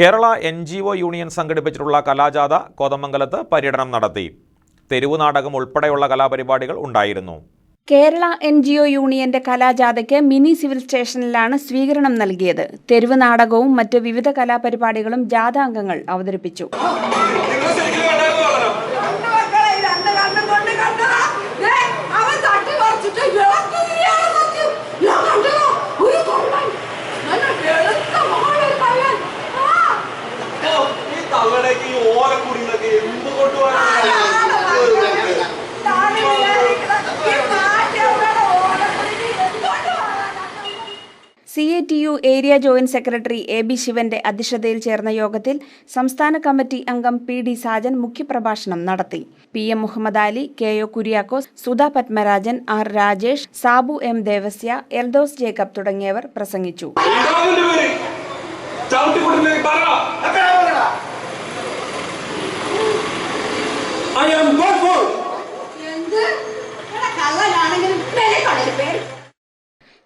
Kerala N G O union സംഘടിപ്പിച്ചിട്ടുള്ള കലാജാഥ കോതമംഗലത്ത് പര്യടനം നടത്തി. തെരുവു നാടകം ഉൾപ്പെടെയുള്ള കലാപരിപാടികൾ ഉണ്ടായിരുന്നു. കേരള എൻ ജി ഒ യൂണിയന്റെ കലാജാഥയ്ക്ക് മിനി സിവിൽ സ്റ്റേഷനിലാണ് സ്വീകരണം നൽകിയത്. തെരുവ് നാടകവും മറ്റ് വിവിധ കലാപരിപാടികളും ജാഥ അംഗങ്ങൾ അവതരിപ്പിച്ചു. ഈ ഓലക്കുടിയിൽ എന്തുകൊണ്ട് C A T U area joint secretary A B ശിവന്റെ അധ്യക്ഷതയിൽ ചേർന്ന യോഗത്തിൽ സംസ്ഥാന കമ്മിറ്റി അംഗം പി ഡി സാജൻ മുഖ്യപ്രഭാഷണം നടത്തി. P M Muhammad Ali K O Kuriakose Sudha Padmarajan R Rajesh Sabu M Devasya Eldhose Jacob തുടങ്ങിയവർ പ്രസംഗിച്ചു.